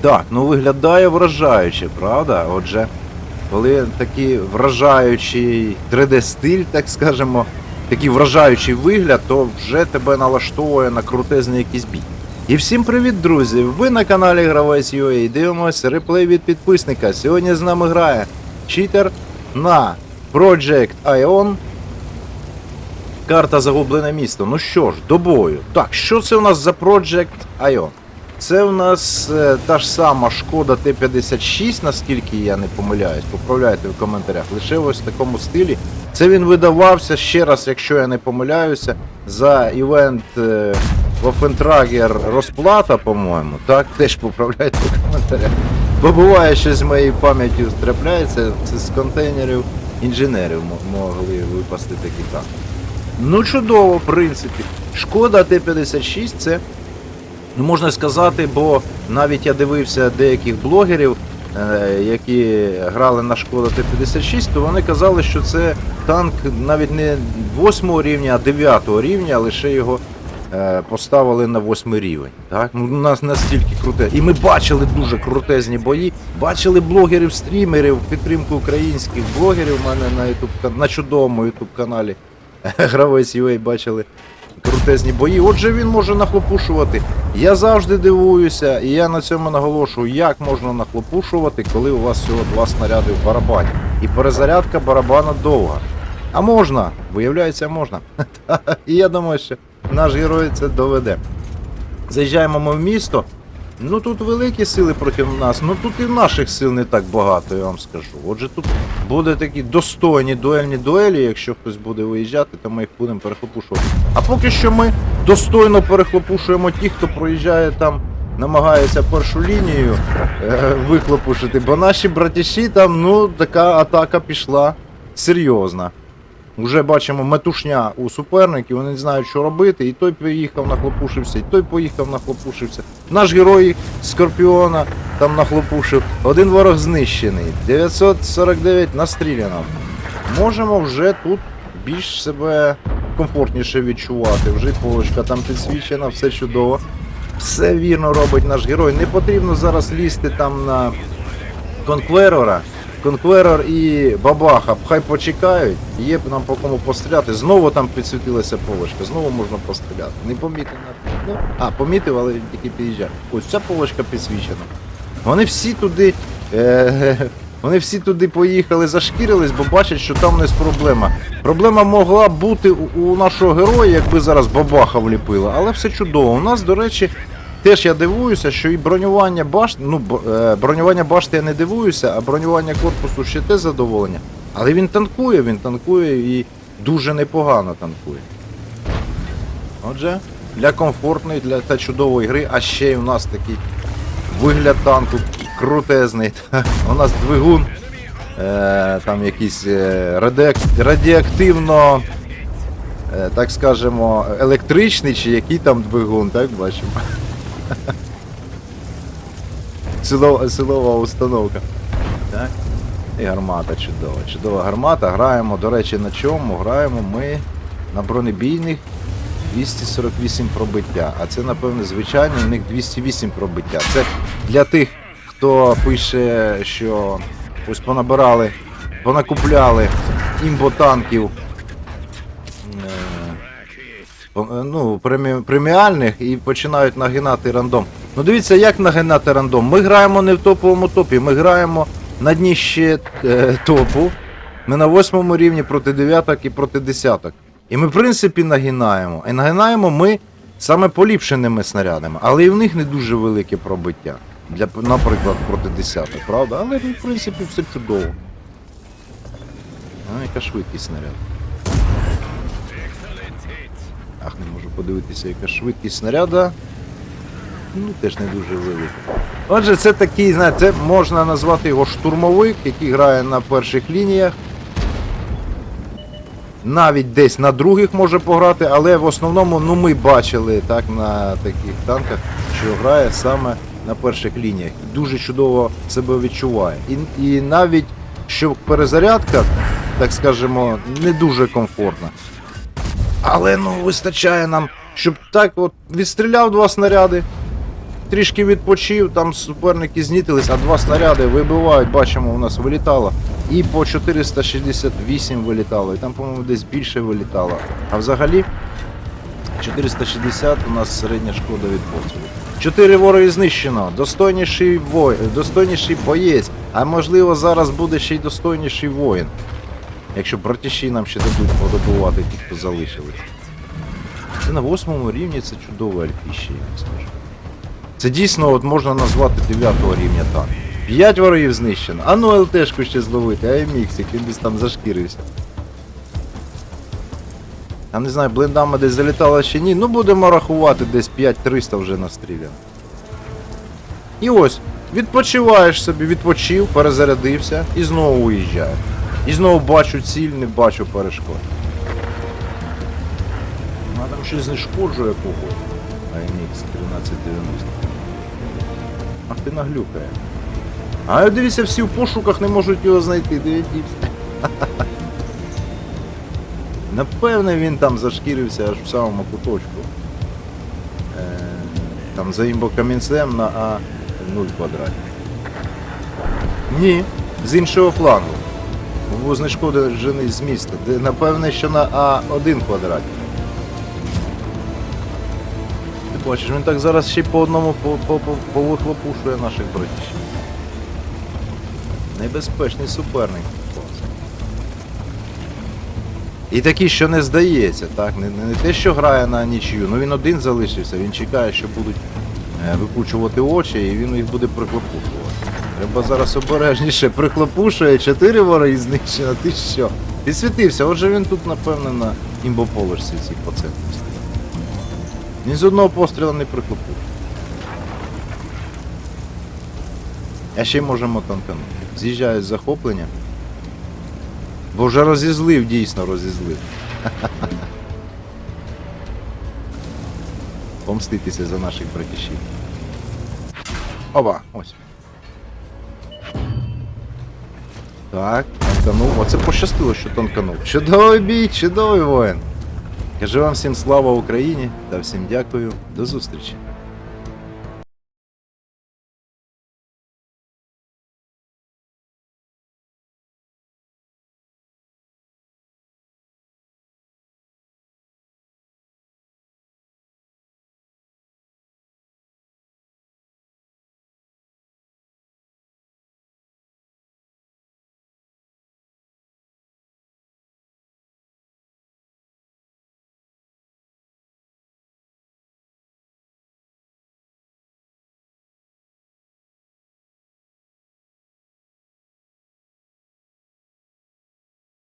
Так, ну виглядає вражаюче, правда? Отже, коли такий вражаючий 3D-стиль, так скажемо, такий вражаючий вигляд, то вже тебе налаштовує на крутезний якийсь бій. І всім привіт, друзі! Ви на каналі Гравець UA і дивимося реплей від підписника. Сьогодні з нами грає читер на Project Ion. Карта Загублене місто. Ну що ж, до бою. Так, що це у нас за Project Ion? Це у нас е, та ж сама шкода Т-56, наскільки я не помиляюсь, поправляйте в коментарях. Лише ось в такому стилі. Це він видавався ще раз, якщо я не помиляюся, за івент е, розплата, по-моєму. Так, теж поправляйте в коментарях. Бо буває, що з моєю пам'яттю трапляється, це з контейнерів інженерів могли випасти такі так. Ну, чудово, в принципі. Шкода Т-56 це Ну, можна сказати, бо навіть я дивився деяких блогерів, е, які грали на Шкода Т-56, то вони казали, що це танк навіть не 8 рівня, а 9 рівня, лише його е, поставили на 8 рівень. Так? Ну, у нас настільки круте. І ми бачили дуже крутезні бої, бачили блогерів, стрімерів, підтримку українських блогерів у мене на YouTube, на чудовому YouTube каналі. Гравець UA бачили крутезні бої. Отже, він може нахлопушувати. Я завжди дивуюся, і я на цьому наголошую, як можна нахлопушувати, коли у вас всього два снаряди в барабані. І перезарядка барабана довга. А можна, виявляється, можна. І я думаю, що наш герой це доведе. Заїжджаємо ми в місто. Ну тут великі сили проти нас, ну тут і наших сил не так багато, я вам скажу. Отже, тут буде такі достойні дуельні дуелі, якщо хтось буде виїжджати, то ми їх будемо перехлопушувати. А поки що ми достойно перехлопушуємо тих, хто проїжджає там, намагається першу лінію е, вихлопушити, бо наші братіші там, ну, така атака пішла серйозна. Уже бачимо метушня у суперників, вони не знають, що робити. І той поїхав нахлопушився, і той поїхав нахлопушився. Наш герой Скорпіона там нахлопушив. Один ворог знищений. 949 настріляно. Можемо вже тут більш себе комфортніше відчувати. Вже полочка там підсвічена, все чудово. Все вірно робить наш герой. Не потрібно зараз лізти там на конкверора. Конкверор і бабаха хай почекають, є нам по кому постріляти. Знову там підсвітилася полочка, знову можна постріляти. Не помітив на А, помітив, але він тільки під'їжджав. Ось ця полочка підсвічена. Вони всі туди. Е, вони всі туди поїхали, зашкірились, бо бачать, що там нас проблема. Проблема могла бути у, у нашого героя, якби зараз бабаха вліпила, але все чудово. У нас, до речі, Теж я дивуюся, що і бронювання башти, ну е, бронювання башти я не дивуюся, а бронювання корпусу ще те задоволення. Але він танкує, він танкує і дуже непогано танкує. Отже, для комфортної, для та чудової гри, а ще й у нас такий вигляд танку крутезний. У нас двигун, е, там якийсь е, радіоактивно, е, так скажемо, електричний, чи який там двигун, так бачимо. Силова, установка. Так. І гармата чудова. Чудова гармата. Граємо, до речі, на чому? Граємо ми на бронебійних 248 пробиття. А це, напевне, звичайно, у них 208 пробиття. Це для тих, хто пише, що ось понабирали, понакупляли імботанків. Е, ну, премі- преміальних і починають нагинати рандом. Ну дивіться, як нагинати рандом. Ми граємо не в топовому топі, ми граємо на дні ще е, топу. Ми на восьмому рівні проти дев'яток і проти десяток. І ми, в принципі, нагинаємо. І нагинаємо ми саме поліпшеними снарядами, але і в них не дуже велике пробиття. Для, наприклад, проти десяток, правда? Але в принципі все чудово. А, яка швидкість снаряд. Ах, не можу подивитися, яка швидкість снаряда. Ну, теж не дуже велика. Отже, це такий, знаєте, можна назвати його штурмовик, який грає на перших лініях. Навіть десь на других може пограти, але в основному ну, ми бачили так на таких танках, що грає саме на перших лініях. Дуже чудово себе відчуває. І, і навіть що перезарядка, так скажемо, не дуже комфортна. Але ну вистачає нам, щоб так от відстріляв два снаряди, трішки відпочив, там суперники знітились, а два снаряди вибивають, бачимо, у нас вилітало. І по 468 вилітало, і там, по-моєму, десь більше вилітало. А взагалі 460 у нас середня шкода від пострілу. Чотири вороги знищено. Достойніший вой... достойніший боєць. А можливо зараз буде ще й достойніший воїн. Якщо братіші нам ще дадуть подобувати ті, хто залишились. Це на восьмому рівні це чудове альфіще, я скажу. Це дійсно от можна назвати 9 рівня танк. 5 ворогів знищено. А ну ЛТшку ще зловити, а міксик, він десь там зашкірився. Я не знаю, блиндами десь залітало чи ні. Ну будемо рахувати десь 5300 вже настріляно. І ось, відпочиваєш собі, відпочив, перезарядився і знову уїжджає. І знову бачу ціль, не бачу перешкод. Ну, а там щось знешкоджує когось. AMX 1390. Ах ти наглюкає. А я дивіться, всі в пошуках не можуть його знайти, дивіться. Напевне, він там зашкірився аж в самому куточку. Е, там за імбокамінцем на А0 квадраті. Ні, з іншого флангу. Знешкоджений з міста. Напевне, що на А1 квадраті. Ти бачиш, він так зараз ще по одному по- по- по- повихлопушує наших братів. Небезпечний суперник. І такий, що не здається, так? Не, не те, що грає на нічию, ну він один залишився, він чекає, що будуть е, викучувати очі, і він їх буде приклопушувати. Треба зараз обережніше приклопушує, чотири вороги знищено, ти що? Підсвітився, отже він тут, напевне, на імбоположці цій стоїть. Ні з одного пострілу не приклопушує. А ще можемо танканути. З'їжджають з захоплення. Бо вже розізлив, дійсно розізлив. Помститися за наших братішів. Оба, ось. Так, танканув. Оце пощастило, що танканув. Чудовий бій, чудовий воїн. Кажу вам всім слава Україні та всім дякую. До зустрічі.